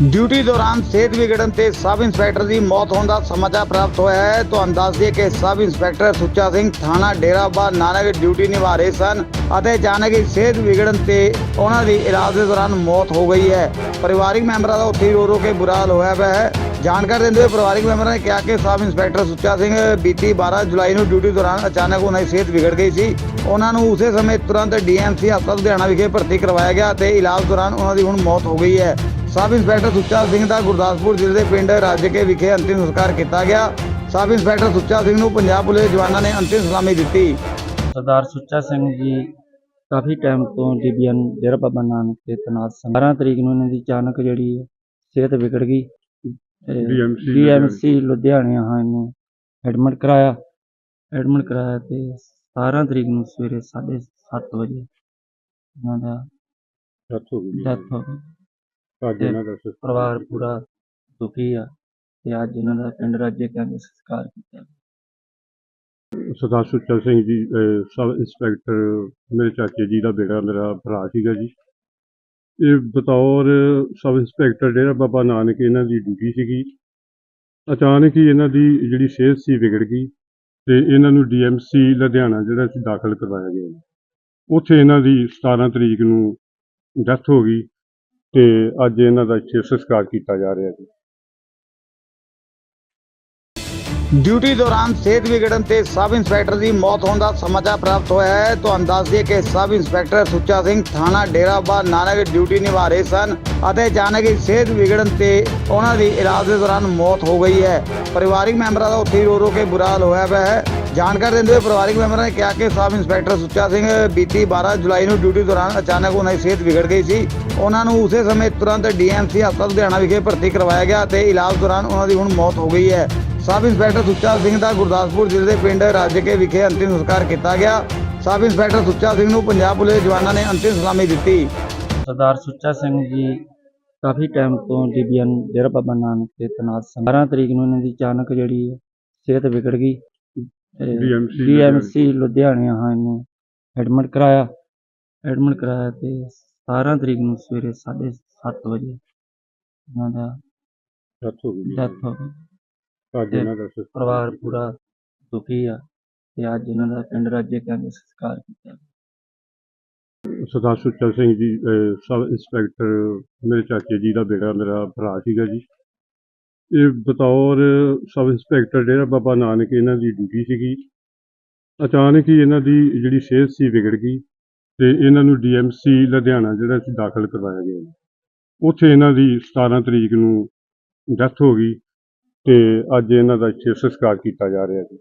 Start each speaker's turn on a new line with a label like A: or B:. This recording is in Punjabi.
A: ਡਿਊਟੀ ਦੌਰਾਨ ਸਿਹਤ ਵਿਗੜਨ ਤੇ ਸਬ ਇੰਸਪੈਕਟਰ ਦੀ ਮੌਤ ਹੋਣ ਦਾ ਸਮਾਚਾਰ ਪ੍ਰਾਪਤ ਹੋਇਆ ਹੈ। ਤੁਹਾਨੂੰ ਦੱਸ ਦਈਏ ਕਿ ਸਬ ਇੰਸਪੈਕਟਰ ਸੁੱਚਾ ਸਿੰਘ ਥਾਣਾ ਡੇਰਾਬਾ ਨਾਨਕ ਡਿਊਟੀ ਨਿਭਾ ਰਹੇ ਸਨ ਅਤੇ ਅਚਾਨਕ ਹੀ ਸਿਹਤ ਵਿਗੜਨ ਤੇ ਉਹਨਾਂ ਦੀ ਇਲਾਜ ਦੇ ਦੌਰਾਨ ਮੌਤ ਹੋ ਗਈ ਹੈ। ਪਰਿਵਾਰਿਕ ਮੈਂਬਰਾਂ ਦਾ ਉੱਥੇ ਰੋ ਰੋ ਕੇ ਬੁਰਾ ਹਾਲ ਹੋਇਆ ਪਿਆ ਹੈ। ਜਾਣਕਾਰੀ ਦਿੰਦੇ ਹੋਏ ਪਰਿਵਾਰਿਕ ਮੈਂਬਰਾਂ ਨੇ ਕਿਹਾ ਕਿ ਸਬ ਇੰਸਪੈਕਟਰ ਸੁੱਚਾ ਸਿੰਘ ਬੀਤੀ 12 ਜੁਲਾਈ ਨੂੰ ਡਿਊਟੀ ਦੌਰਾਨ ਅਚਾਨਕ ਉਹਨਾਂ ਦੀ ਸਿਹਤ ਵਿਗੜ ਗਈ ਸੀ। ਉਹਨਾਂ ਨੂੰ ਉਸੇ ਸਮੇਂ ਤੁਰੰਤ ਡੀਐਮਸੀ ਹਸਪਤਾਲ ਲੁਧਿਆਣਾ ਵਿਖੇ ਭਰਤੀ ਕਰਵਾਇਆ ਗਿਆ ਤੇ ਇਲਾਜ ਦੌਰਾਨ ਉਹਨਾਂ ਦੀ ਹੁਣ ਮੌਤ ਹੋ ਗਈ ਹੈ। ਸਬ ਇੰਸਪੈਕਟਰ ਸੁੱਚਾ ਸਿੰਘ ਦਾ ਗੁਰਦਾਸਪੁਰ ਜ਼ਿਲ੍ਹੇ ਦੇ ਪਿੰਡ ਰਾਜਕੇ ਵਿਖੇ ਅੰਤਿਮ ਸੰਸਕਾਰ ਕੀਤਾ ਗਿਆ। ਸਬ ਇੰਸਪੈਕਟਰ ਸੁੱਚਾ ਸਿੰਘ ਨੂੰ ਪੰਜਾਬ ਪੁਲਿਸ ਦੇ ਜਵਾਨਾਂ ਨੇ ਅੰਤਿਮ ਸਲਾਮੀ ਦਿੱਤੀ।
B: ਸਰਦਾਰ ਸੁੱਚਾ ਸਿੰਘ ਜੀ ਕਾਫੀ ਟਾਈਮ ਤੋਂ ਡੀਬੀਐਨ ਡੇਰਾ ਬਾਬਾ ਨਾਨਕ ਦੇ ਤੈਨਾਤ ਸਨ 12 ਤਰੀਕ ਨੂੰ ਇਹਨਾਂ ਦੀ ਅਚਾਨਕ ਜਿਹੜੀ ਸਿਹਤ ਵਿਗੜ ਗਈ ਡੀਐਮਸੀ ਲੁਧਿਆਣੇ ਹਾਂ ਇਹਨੂੰ ਐਡਮਿਟ ਕਰਾਇਆ। ਐਡਮਿਟ ਕਰਾਇਆ ਤੇ 17 ਤਰੀਕ ਨੂੰ ਸਵੇਰੇ 7:30 ਵਜੇ ਇਹਨਾਂ ਦਾ
C: ਡੈਥ ਹੋ ਗਈ।
B: ਡੈਥ ਹੋ ਗਈ।
C: ਅੱਜ ਇਹਨਾਂ ਦਾ
B: ਪਰਿਵਾਰ ਪੂਰਾ ਦੁਖੀ ਆ ਤੇ ਅੱਜ ਇਹਨਾਂ ਦਾ ਪਿੰਡ ਰਾਜੇ ਕਹਿੰਦੇ ਸੰਸਕਾਰ ਕੀਤਾ।
C: ਸਰਦਾਰ ਸੁੱਚਾ ਸਿੰਘ ਜੀ ਅਹ, ਸਬ ਇੰਸਪੈਕਟਰ ਮੇਰੇ ਚਾਚੇ ਜੀ ਦਾ ਬੇਟਾ ਮੇਰਾ ਭਰਾ ਸੀਗਾ ਜੀ। ਇਹ ਬਤੌਰ ਸਬ ਇੰਸਪੈਕਟਰ ਡੇਰਾ ਬਾਬਾ ਨਾਨਕ ਇਹਨਾਂ ਦੀ ਡਿਊਟੀ ਸੀਗੀ। ਅਚਾਨਕ ਹੀ ਇਹਨਾਂ ਦੀ ਜਿਹੜੀ ਸਿਹਤ ਸੀ ਵਿਗੜ ਗਈ ਤੇ ਇਹਨਾਂ ਨੂੰ ਡੀਐਮਸੀ ਲੁਧਿਆਣਾ ਜਿਹੜਾ ਸੀ ਦਾਖਲ ਕਰਵਾਇਆ ਗਿਆ। ਉੱਥੇ ਇਹਨਾਂ ਦੀ 17 ਤਰੀਕ ਨੂੰ ਡੈਥ ਹੋ ਗਈ। ਤੇ ਅੱਜ ਇਹਨਾਂ ਦਾ ਇੱਥੇ ਸੰਸਕਾਰ ਕੀਤਾ ਜਾ ਰਿਹਾ ਜੀ।
A: ਡਿਊਟੀ ਦੌਰਾਨ ਸਿਹਤ ਵਿਗੜਨ ਤੇ ਸਬ ਇੰਸਪੈਕਟਰ ਦੀ ਮੌਤ ਹੋਣ ਦਾ ਸਮਾਚਾਰ ਪ੍ਰਾਪਤ ਹੋਇਆ ਹੈ। ਤੁਹਾਨੂੰ ਦੱਸ ਦਈਏ ਕਿ ਸਬ ਇੰਸਪੈਕਟਰ ਸੁੱਚਾ ਸਿੰਘ ਥਾਣਾ ਡੇਰਾਬਾ ਨਾਨਕ ਡਿਊਟੀ ਨਿਭਾ ਰਹੇ ਸਨ ਅਤੇ ਅਚਾਨਕ ਹੀ ਸਿਹਤ ਵਿਗੜਨ ਤੇ ਉਹਨਾਂ ਦੀ ਇਲਾਜ ਦੇ ਦੌਰਾਨ ਮੌਤ ਹੋ ਗਈ ਹੈ। ਪਰਿਵਾਰਿਕ ਮੈਂਬਰਾਂ ਦਾ ਉੱਥੇ ਰੋ ਰੋ ਕੇ ਬੁਰਾ ਹਾਲ ਹੋਇਆ ਪਿਆ ਹੈ। ਜਾਣਕਾਰੀ ਦਿੰਦੇ ਹੋਏ ਪਰਿਵਾਰਿਕ ਮੈਂਬਰਾਂ ਨੇ ਕਿਹਾ ਕਿ ਸਬ ਇੰਸਪੈਕਟਰ ਸੁੱਚਾ ਸਿੰਘ ਬੀਤੀ 12 ਜੁਲਾਈ ਨੂੰ ਡਿਊਟੀ ਦੌਰਾਨ ਅਚਾਨਕ ਉਹਨਾਂ ਦੀ ਸਿਹਤ ਵਿਗੜ ਗਈ ਸੀ। ਉਹਨਾਂ ਨੂੰ ਉਸੇ ਸਮੇਂ ਤੁਰੰਤ ਡੀਐਮਸੀ ਹਸਪਤਾਲ ਲੁਧਿਆਣਾ ਵਿਖੇ ਭਰਤੀ ਕਰਵਾਇਆ ਗਿਆ ਤੇ ਇਲਾਜ ਦੌਰਾਨ ਉਹਨਾਂ ਦੀ ਹੁਣ ਮੌਤ ਹੋ ਗਈ ਹੈ। ਸਬ ਇੰਸਪੈਕਟਰ ਸੁੱਚਾ ਸਿੰਘ ਦਾ ਗੁਰਦਾਸਪੁਰ ਜ਼ਿਲ੍ਹੇ ਦੇ ਪਿੰਡ ਰਾਜਕੇ ਵਿਖੇ ਅੰਤਿਮ ਸੰਸਕਾਰ ਕੀਤਾ ਗਿਆ। ਸਬ ਇੰਸਪੈਕਟਰ ਸੁੱਚਾ ਸਿੰਘ ਨੂੰ ਪੰਜਾਬ ਪੁਲਿਸ ਦੇ ਜਵਾਨਾਂ ਨੇ ਅੰਤਿਮ ਸਲਾਮੀ ਦਿੱਤੀ।
B: ਸਰਦਾਰ ਸੁੱਚਾ ਸਿੰਘ ਜੀ ਕਾਫੀ ਟਾਈਮ ਤੋਂ ਡੀਬੀਐਨ ਡੇਰਾ ਬਾਬਾ ਨਾਨਕ ਦੇ ਤੈਨਾਤ ਸਨ। 12 ਤਰੀਕ ਨੂੰ ਇਹਨਾਂ ਦੀ ਅਚਾਨਕ ਜਿਹੜੀ ਸਿਹਤ ਵਿਗੜ ਗਈ।
C: DMC
B: ਡੀਐਮਸੀ ਲੁਧਿਆਣੇ ਹਾਂ ਇਹਨੂੰ ਐਡਮਿਟ ਕਰਾਇਆ। ਐਡਮਿਟ ਕਰਾਇਆ ਤੇ 17 ਤਰੀਕ ਨੂੰ ਸਵੇਰੇ 7:30 ਵਜੇ ਇਹਨਾਂ ਦਾ
C: ਡੈਥ ਹੋ ਗਈ।
B: ਡੈਥ ਹੋ ਗਈ।
C: ਅੱਜ ਇਹਨਾਂ ਦਾ ਸੰਸਕਾਰ
B: ਪਰਿਵਾਰ ਪੂਰਾ ਦੁਖੀ ਆ ਤੇ ਅੱਜ ਇਹਨਾਂ ਦਾ ਪਿੰਡ ਰਾਜੇ ਕਹਿੰਦੇ ਸੰਸਕਾਰ ਕੀਤਾ।
C: ਸਰਦਾਰ ਸੁੱਚਾ ਸਿੰਘ ਜੀ ਅਹ, ਸਬ ਇੰਸਪੈਕਟਰ ਮੇਰੇ ਚਾਚੇ ਜੀ ਦਾ ਬੇਟਾ ਮੇਰਾ ਭਰਾ ਸੀਗਾ ਜੀ। ਇਹ ਬਤੌਰ ਸਬ ਇੰਸਪੈਕਟਰ ਡੇਰਾ ਬਾਬਾ ਨਾਨਕ ਇਹਨਾਂ ਦੀ ਡਿਊਟੀ ਸੀਗੀ। ਅਚਾਨਕ ਹੀ ਇਹਨਾਂ ਦੀ ਜਿਹੜੀ ਸਿਹਤ ਸੀ ਵਿਗੜ ਗਈ ਤੇ ਇਹਨਾਂ ਨੂੰ ਡੀਐਮਸੀ ਲੁਧਿਆਣਾ ਜਿਹੜਾ ਸੀ ਦਾਖਲ ਕਰਵਾਇਆ ਗਿਆ। ਉੱਥੇ ਇਹਨਾਂ ਦੀ 17 ਤਰੀਕ ਨੂੰ ਡੈਥ ਹੋ ਗਈ ਤੇ ਅੱਜ ਇਹਨਾਂ ਦਾ ਇੱਥੇ ਸੰਸਕਾਰ ਕੀਤਾ ਜਾ ਰਿਹਾ ਜੀ।